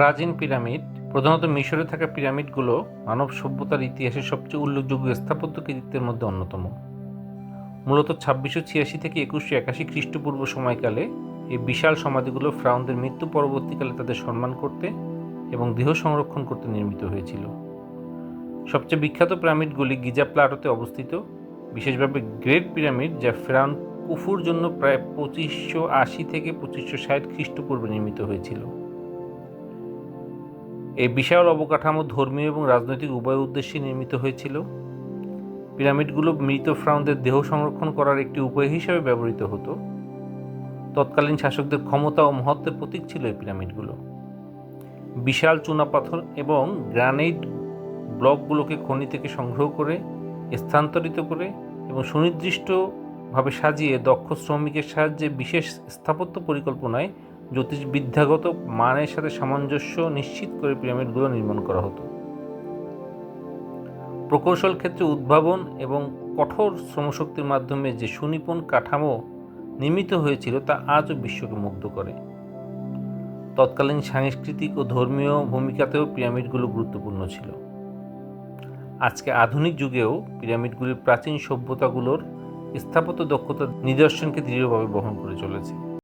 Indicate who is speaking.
Speaker 1: প্রাচীন পিরামিড, প্রধানত মিশরে থাকা পিরামিডগুলো মানব সভ্যতার ইতিহাসে সবচেয়ে উল্লেখযোগ্য স্থাপত্য কৃতিত্বের মধ্যে অন্যতম। মূলত ছাব্বিশশো ছিয়াশি থেকে একুশশো একাশি খ্রিস্টপূর্ব সময়কালে এই বিশাল সমাধিগুলো ফ্রাউনদের মৃত্যু পরবর্তীকালে তাদের সম্মান করতে এবং দেহ সংরক্ষণ করতে নির্মিত হয়েছিল। সবচেয়ে বিখ্যাত পিরামিডগুলি গিজা প্লাটোতে অবস্থিত, বিশেষভাবে গ্রেট পিরামিড যা ফেরাউন কুফুর জন্য প্রায় পঁচিশশো আশি থেকে পঁচিশশো ষাট খ্রিস্টপূর্বে নির্মিত হয়েছিল। এই বিশাল অবকাঠামো ধর্মীয় এবং রাজনৈতিক উভয় উদ্দেশ্যে নির্মিত হয়েছিল। পিরামিডগুলো মৃত ফ্রাউনদের দেহ সংরক্ষণ করার একটি উপায় হিসেবে ব্যবহৃত হতো। তৎকালীন শাসকদের ক্ষমতা ও মহত্বের প্রতীক ছিল এই পিরামিডগুলো। বিশাল চুনাপাথর এবং গ্রানাইট ব্লকগুলোকে খনি থেকে সংগ্রহ করে, স্থানান্তরিত করে এবং সুনির্দিষ্টভাবে সাজিয়ে দক্ষ শ্রমিকের সাহায্যে বিশেষ স্থাপত্য পরিকল্পনায় জ্যোতিষবিদ্যাগত মানের সাথে সামঞ্জস্য নিশ্চিত করে পিরামিডগুলো নির্মাণ করা হতো। প্রকৌশল ক্ষেত্রে উদ্ভাবন এবং কঠোর শ্রমশক্তির মাধ্যমে যে সুনিপুণ কাঠামো নির্মিত হয়েছিল তা আজও বিশ্বকে মুগ্ধ করে। তৎকালীন সাংস্কৃতিক ও ধর্মীয় ভূমিকাতেও পিরামিডগুলো গুরুত্বপূর্ণ ছিল। আজকে আধুনিক যুগেও পিরামিডগুলির প্রাচীন সভ্যতাগুলোর স্থাপত্য দক্ষতার নিদর্শনকে দৃঢ়ভাবে বহন করে চলেছে।